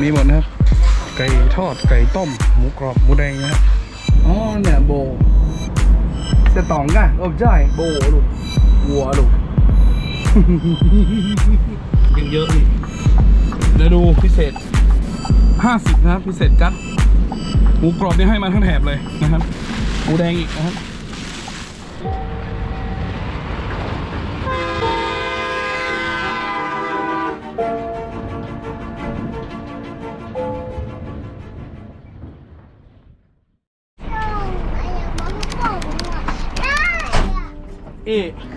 มีหมดนะครับ ไก่ทอดไก่ต้ม หมูกรอบหมูแดงนะครับอ๋อเนี่ยโบจะตองกันโอ้ใช่โบลูกวัวลูกยังเยอะนี่เดี๋ยวดูพิเศษ 50 นะครับ พิเศษกัดหมูกรอบนี่ให้มาทั้งแถบเลยนะครับหมูแดงอีกนะครับ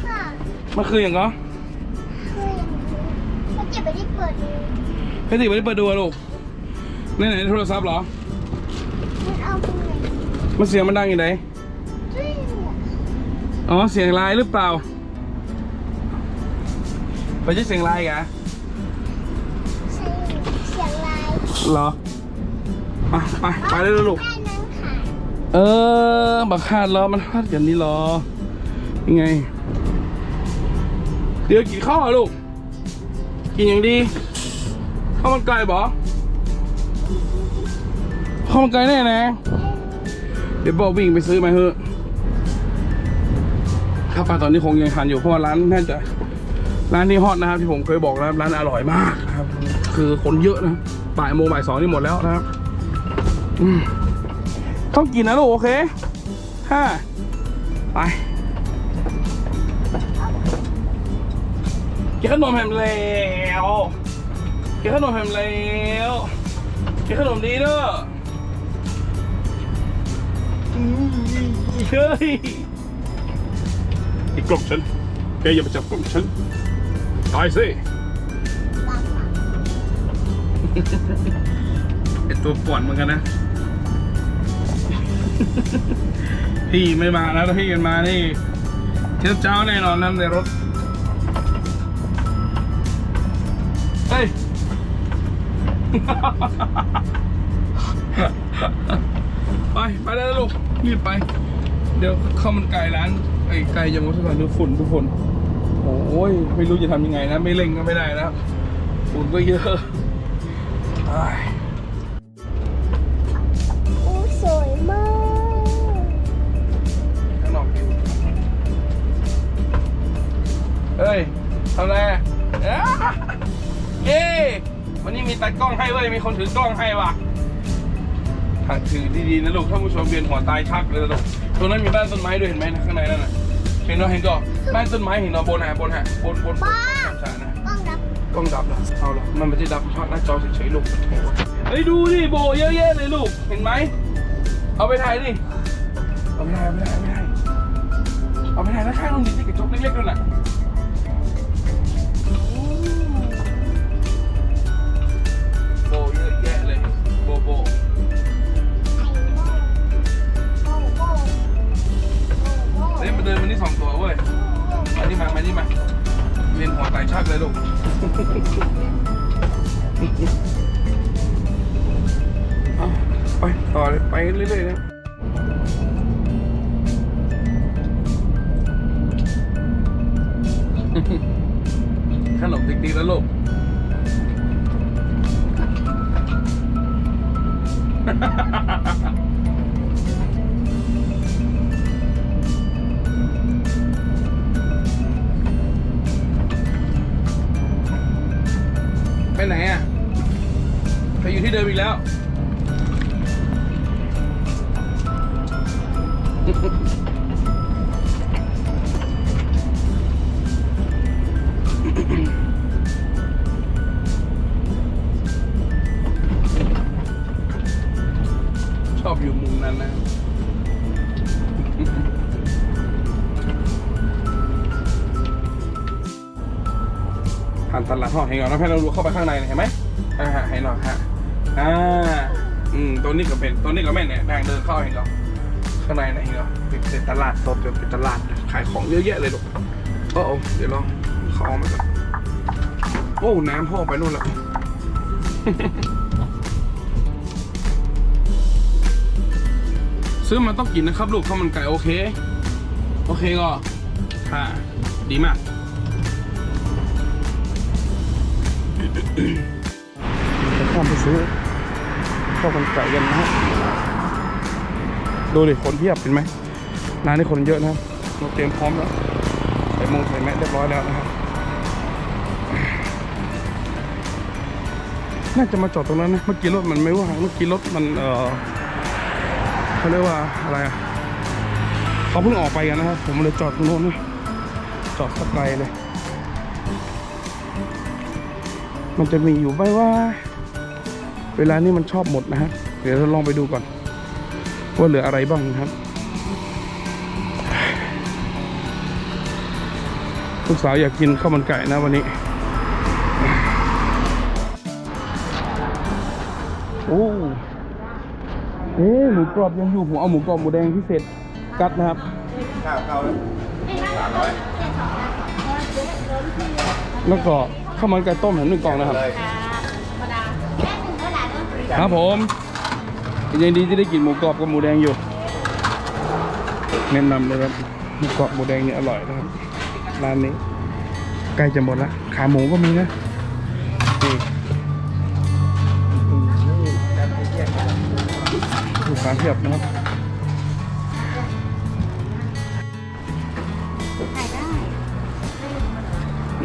ค่ะมันคืออย่างก็คือเขาเก็บไปที่เปิดดูให้ติไม่ได้เปิดดูอะลูกในไหนในโทรศัพท์เหรอ มันเอาไปไหนมันเสียงมันดังอย่างไรจุ้ยอ๋อเสียงไลน์หรือเปล่าไปใช่เสียงไลน์กะใช่เสียงลายเหรออะไปไปเลยลูก แม่นั่งขาย เออ บักคาดเหรอมันคาดกันนี่เหรอ ยังไง เดี๋ยวกินข้าวเหรอลูก กินอย่างดีข้าวมันไก่บอข้าวมันไก่แน่นะ เดี๋ยวบอกวิ่งไปซื้อมาเถอะถ้าปลาตอนนี้คงยังทันอยู่เพราะว่าร้านน่าจะร้านนี้ฮอตนะครับที่ผมเคยบอกนะครับร้านอร่อยมากนะครับ คือคนเยอะนะบ่ายโมงบ่ายสองนี่หมดแล้วนะครับอืมต้องกินนะลูกโอเคห้าไป กินขนมแฮมแล้วกินขนมแฮมแล้วกินขนมดีเด้ออืมเฮ้ยอีกกล่องฉันแกอย่าไปจับกล่องฉันตายสิไอตัวป่วนเหมือนกันนะ พี่ไม่มาแล้วถ้าพี่กันมานี่เจ้าเจ้าแน่นอนนั่นในรถ ไปไปได้แล้วลูกรีบไป เดี๋ยวข้าวมันไก่ร้านไอ้ไก่ยังวัฒนธรรมดูฝุ่นทุกคนโอ้ยไม่รู้จะทำยังไงนะ ไม่เร่งก็ไม่ได้นะฝุ่นก็เยอะอ้ายอู้สวยมากข้างนอกอยู่เฮ้ยทำไรเอ้าเย้ วันนี้มีตากล้องให้เว้ย มีคนถือกล้องให้ว่ะถ่ายถือดีๆนะลูก ถ้าผู้ชมเวียนหัวตายชักเลยนะลูก ตรงนั้นมีบ้านต้นไม้ด้วยเห็นไหมนะข้างในนั่นน่ะ เห็นเนาะเห็นก็บ้านต้นไม้เห็นเนาะบนหะบนหะบนบนบนบนสระนะกล้องรับกล้องดับเหรอเอาเหรอมันไม่ได้ดับเพราะหน้าจอเฉยๆลูกเฮ้ยดูดิโบเยอะแยะเลยลูก เห็นไหม เอาไปถ่ายดิเอาไปถ่ายเอาไปถ่ายเอาไปถ่ายเอาไปถ่ายแล้วข้างตรงนี้ที่กระจกเล็กๆนั่นแหละ สองตัวเว้ยมานี่มามานี่มาเรียนหัวไตชักเลยลูกเอาไปต่อเลยไปเรื่อยๆนะ ไหนอะ ไปอยู่ที่เดิมอีกแล้วชอบอยู่มุมนั้นนะ ผ่านตลาดห่อเห็นก่อนนะแพทย์เราดูเข้าไปข้างในเห็นไหมอ่าเห็นหน่อยฮะอ่าอืมตัวนี้ก็เป็นตัวนี้ก็แม่นเนี่ยแดงเดินเข้าเห็นก่อนข้างในนะเห็นก่อนเป็นตลาดสดเป็นตลาดขายของเยอะแยะเลยลูกโอ้โหเดี๋ยวลองเข้าอมาก่อนโอ้น้ำพ่อไปนู่นแล้วซื้อมาต้องกินนะครับ ลูกข้าวมันไก่โอเค โอเคก็ค่ะดีมาก จะข้ามไปซื้อข้าวมันไก่กันนะฮะดูดิคนเพียบเห็นไหมร้านนี้คนเยอะนะเราเตรียมพร้อมแล้วใส่มงใส่แมสเรียบร้อยแล้วนะครับน่าจะมาจอดตรงนั้นนะ เมื่อกี้รถมันไม่ว่างเมื่อกี้รถมันเออเขาเรียกว่าอะไรอะเขาเพิ่งออกไปกันนะครับ ผมเลยจอดตรงโน้นนะจอดสักไกลเลย มันจะมีอยู่ไหมว่าเวลานี้มันชอบหมดนะฮะ เดี๋ยวเราลองไปดูก่อน ว่าเหลืออะไรบ้างนะครับลูกสาวอยากกินข้าวมันไก่นะวันนี้ โอ้เอ๊ะหมูกรอบยังอยู่ผมเอาหมูกรอบหมูแดงพิเศษกัดนะครับข้าวข้าวสามร้อยแล้วก็ ข้าวมันไก่ต้มแถมหนึ่งกล่องนะครับเลยครับผมยังดีที่ได้กินหมูกรอบกับหมูแดงอยู่แนะนำเลยครับหมูกรอบหมูแดงนี่อร่อยนะครับร้านนี้ใกล้จะหมดละขาหมูก็มีนะนี่ลูกค้าเพียบนะครับถ่ายได้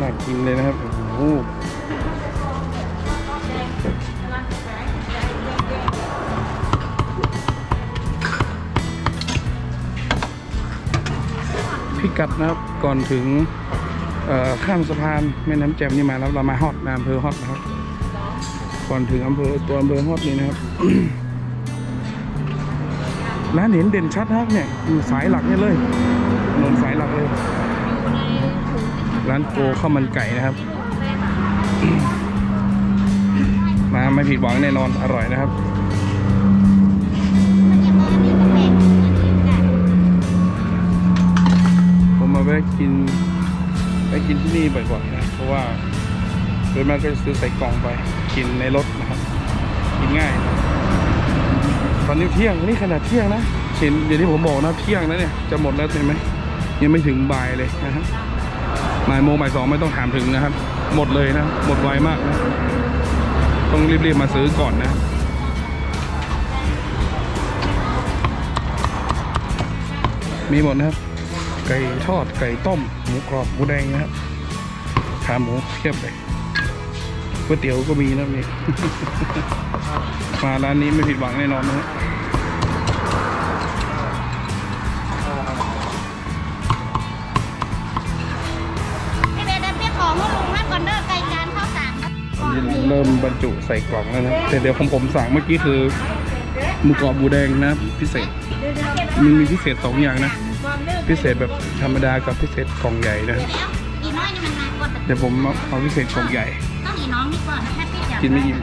น่ากินเลยนะครับโอ้โหพิกัดนะครับก่อนถึงข้ามสะพานแม่น้ำแจ่มนี่มาแล้วเรามาฮอตนะอำเภอฮอตนะครับ ก่อนถึงอำเภอตัวอำเภอฮอตนี่นะครับร้านเห็นเด่นชัดนะครับเนี่ยอยู่สายหลักเนี่ยเลยถนนสายหลักเลย ร้านโกข้าวมันไก่นะครับ ไม่ผิดหวังแน่นอนอร่อยนะครับผมมาแวะกินไปกินที่นี่บ่อยๆนะเพราะว่าโดยมากก็จะซื้อใส่กล่องไปกินในรถนะครับ กินง่ายตอนนี้เที่ยงนี่ขนาดเที่ยงนะเห็นอย่างที่ผมบอกนะเที่ยงนะเนี่ยจะหมดแล้วเห็นไหมยังไม่ถึงบ่ายเลยนะครับบ่ายโมงบ่ายสองไม่ต้องถามถึงนะครับ หมดเลยนะ หมดไวมากนะ ต้องรีบๆมาซื้อก่อนนะ มีหมดนะครับ ไก่ทอดไก่ต้ม หมูกรอบ หมูแดงนะครับขาหมูเพียบเลยก๋วยเตี๋ยวก็มีนะมีมาร้านนี้ไม่ผิดหวังแน่นอนนะ เริ่มบรรจุใส่กล่องแล้วนะแต่เดี๋ยวของผมสั่งเมื่อกี้คือหมูกรอบหมูแดงนะครับพิเศษมันมีพิเศษสองอย่างนะ พิเศษแบบธรรมดากับพิเศษกล่องใหญ่นะเดี๋ยวอีน้อยนี่มันนานกว่าเดี๋ยวผมเอาพิเศษกล่องใหญ่ต้องอีน้องนี่ก่อนแค่พี่จับกินไม่อิ่ม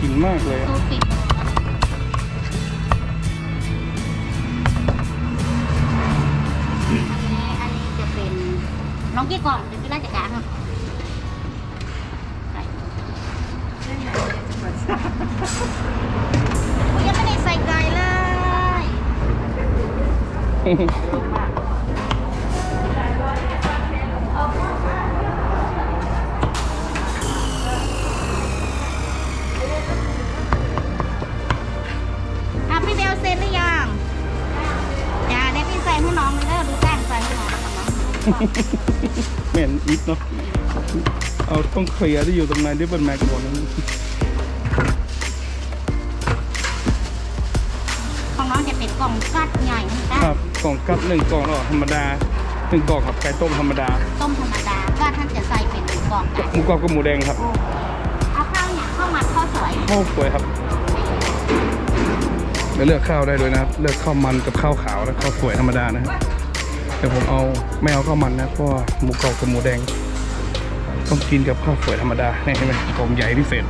กินมากเลยซูปิอันนี้จะเป็นน้องกี่กล่องเป็นที่ราชการครับใส่โอ้ยยังไม่ได้ใส่ไก่เลยาได้พี่ใส่ให้น้องเลยเด้อดูแจ้งใส่ให้น้องแล้วกันเนาะเหม็นอิดเนาะเอาต้องเคลียร์ที่อยู่ตรงไหนที่เป็นแมกโดนนั้นของน้องจะเป็นกล่องกัดใหญ่นะครับกล่องกัดหนึ่งกล่องแล้วธรรมดาหนึ่งกล่องครับไก่ต้มธรรมดา ต้มธรรมดาก็ท่านจะใส่เป็นกล่องกันหมูกรอบกับหมูแดงครับ เอาข้าวเนี่ยข้าวมัดข้าวสวยข้าวสวยครับ แล้วเลือกข้าวได้ด้วยนะครับเลือกข้าวมันกับข้าวขาวและข้าวสวยธรรมดานะครับเดี๋ยวผมเอาไม่เอาข้าวมันนะเพราะว่าหมูกรอบกับหมูแดง ต้องกินกับข้าวสวยธรรมดาเนี่ยเห็นไหมกล่องใหญ่พิเศษ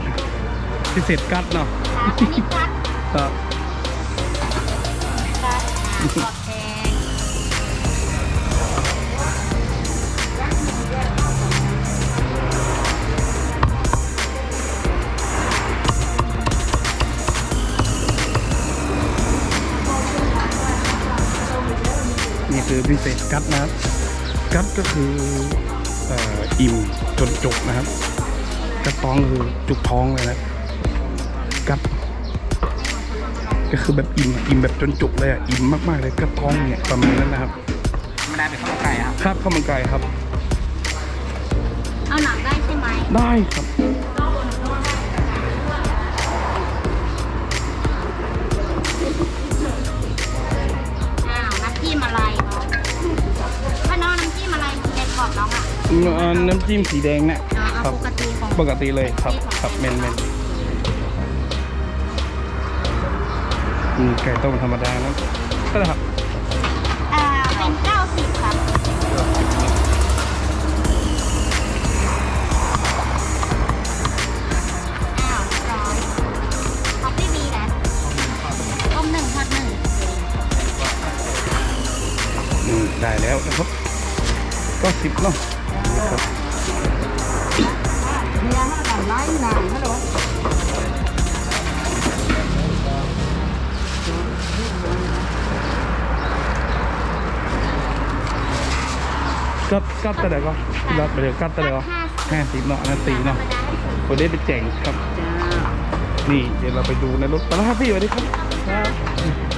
พิเศษกัดเนาะค่ะอันนี้กัดครับ คือพิเศษกัดนะครับกัดก็คือเอ่ออิ่มจนจุกนะครับกระท้องคือจุกท้องเลยนะกัดก็คือแบบอิ่มอิ่มแบบจนจุกเลยอะอิ่มมากๆเลยกระท้องเนี่ยประมาณนั้นนะครับไม่ได้เป็นข้าวไก่ครับครับข้าวมันไก่ครับ เอาหนังได้ใช่ไหมได้ครับ น้องอะเอ่อน้ำจิ้มสีแดงเนี่ยเอาคเอารับปกติของปกติเลยครับครับเมนเมนอืมไก่ต้มธรรมดานะก็ได้ครับอ่าเป็น90ครับอ้าวร้อยคอฟฟี่บีนะต้มหนึ่งทอดหนึ่งอืมได้แล้วนะครับก็สิบเนาะนะ ครับเนื้อให้ก่อนร้อยหนึ่งฮัลโหลก็ก็แต่เดี๋ยวก็รับไปเดี๋ยวก็แต่เดี๋ยวก็ห้าสิบเนาะนาทีเนาะคนได้ไปแจงครับ นี่เดี๋ยวเราไปดูในรถไปแล้วครับพี่สวัสดีครับ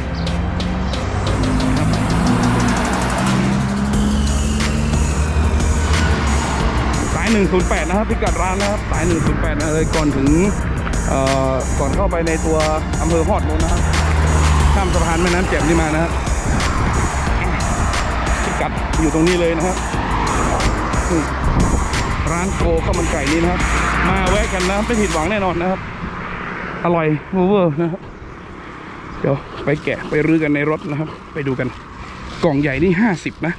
าย 108 นะครับพิกัดร้านนะครับสาย 108 นะเลยก่อนถึงเอ่อก่อนเข้าไปในตัวอำเภอฮอดนู้นนะครับข้ามสะพานแม่น้ำแจ่มนี่มานะครับพิกัดอยู่ตรงนี้เลยนะครับร้านโกข้าวมันไก่นี้นะครับ มาแวะกันนะไม่ผิดหวังแน่นอนนะครับ อร่อยเวอร์นะครับ เดี๋ยวไปแกะไปรื้อกันในรถนะครับ ไปดูกัน กล่องใหญ่นี่ห้าสิบนะ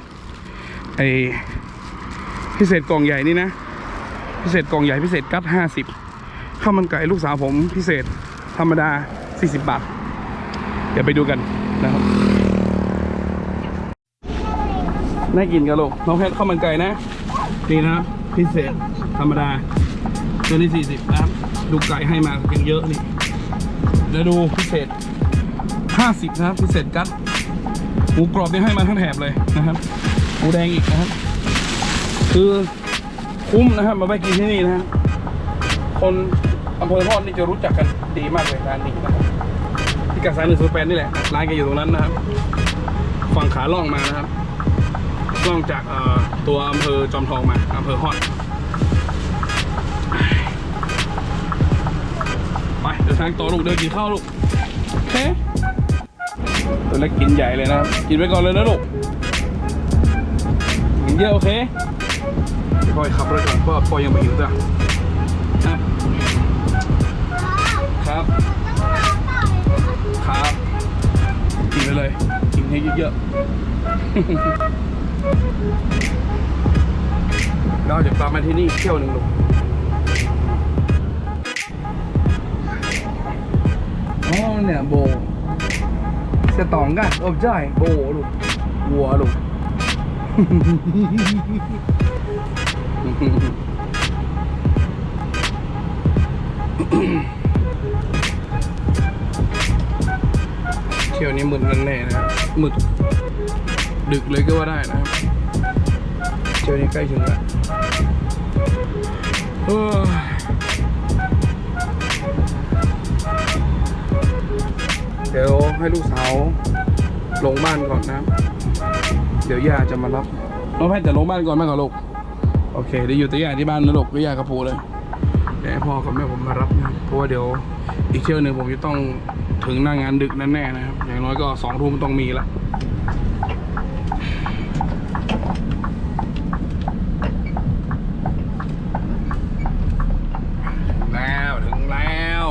ไอ พิเศษกล่องใหญ่นี่นะ พิเศษกล่องใหญ่พิเศษกัดห้าสิบข้าวมันไก่ลูกสาวผมพิเศษธรรมดาสี่สิบบาท เดี๋ยวไปดูกันนะครับน่ากินกันลูกน้องแพทข้าวมันไก่นะนี่นะพิเศษธรรมดาตัวนี้สี่สิบนะครับดูไก่ให้มาเป็นเยอะนี่แล้วดูพิเศษห้าสิบนะครับ พิเศษกัดหมูกรอบนี่ให้มาทั้งแถบเลยนะครับหมูแดงอีกนะครับ คือคุ้มนะครับมาไปกินที่นี่นะฮะคนอำเภอฮอดนี่จะรู้จักกันดีมากเลยร้านนี้นะครับที่กัดสายหนึ่งศูนย์แปดนี่แหละร้านแกอยู่ตรงนั้นนะครับฝั่งขาล่องมานะครับล่องจากตัวอำเภอจอมทองมาอำเภอฮอดไปเดินทางต่อลูกเดินกินข้าวลูกโอเคตัวเล็กกินใหญ่เลยนะกินไปก่อนเลยนะลูกกินเยอะโอเค พ่อยขับรถก่อนเพราะว่าพ่อยังไม่หิวจ้ะนะครับ ครับกินไปเลยกินให้เยอะๆเราจะกลับมาที่นี่เที่ยวหนึ่งลูกอ๋อเนี่ยโบเสยตองกันโอ้ใช่โบลูกวัวลูก เที่ยวนี้มึนกันแน่นะครับมึกดึกเลยก็ว่าได้นะเที่ยวนี้ใกล้ถึงแล้วเดี๋ยวให้ลูกสาวลงบ้านก่อนนะ เดี๋ยวย่าจะมารับน้องแพทย์จะลงบ้านก่อนไหมก่อนลูก โอเคเดี๋ยวอยู่แต่ย่าที่บ้านนะลูกหรือย่ากับปูเลยเดี๋ยวให้พ่อกับแม่ผมมารับนะเพราะว่าเดี๋ยวอีกเที่ยวหนึ่งผมจะต้องถึงหน้างานดึกแน่ๆนะครับ อย่างน้อยก็สองทุ่มต้องมีละแล้วถึงแล้ว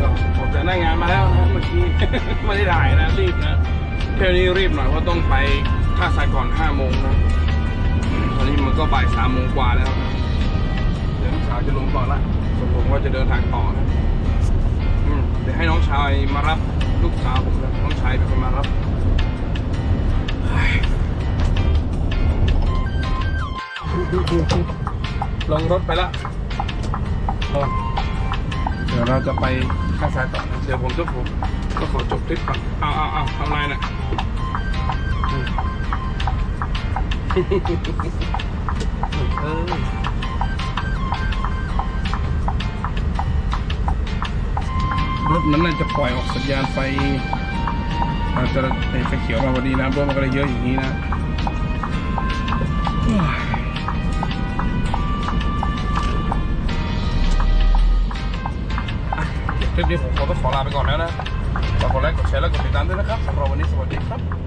ก็ผมจะได้งานมาแล้วนะเมื่อกี้ ไม่ได้ถ่ายนะรีบนะเที่ยวนี้รีบหน่อยเพราะต้องไป ท่าทรายก่อนห้าโมงนะตอนนี้มันก็บ่ายสามโมงกว่าแล้วนะเดี๋ยวสาวจะลงก่อนละส่วนผมก็จะเดินทางต่อนะอืมเดี๋ยวให้น้องชายมารับลูกสาวผมนะน้องชายเป็นคนมารับลงรถไปละเดี๋ยวเราจะไปท่าทรายต่อนะเดี๋ยวผมจะผมก็ขอจบคลิปก่อนเอาวอ้าวอ้าทำไรน่ะ เออรถนั้นน่าจะปล่อยออกสัญญาณไฟอาจจะไฟเขียวมาพอดีนะรถมันก็เลยเยอะอย่างนี้นะโอ้ยอะเดี๋ยวคลิปนี้ผมขอต้องขอลาไปก่อนแล้วนะฝากกดไลค์กดแชร์และกดติดตามด้วยนะครับสำหรับวันนี้สวัสดีครับ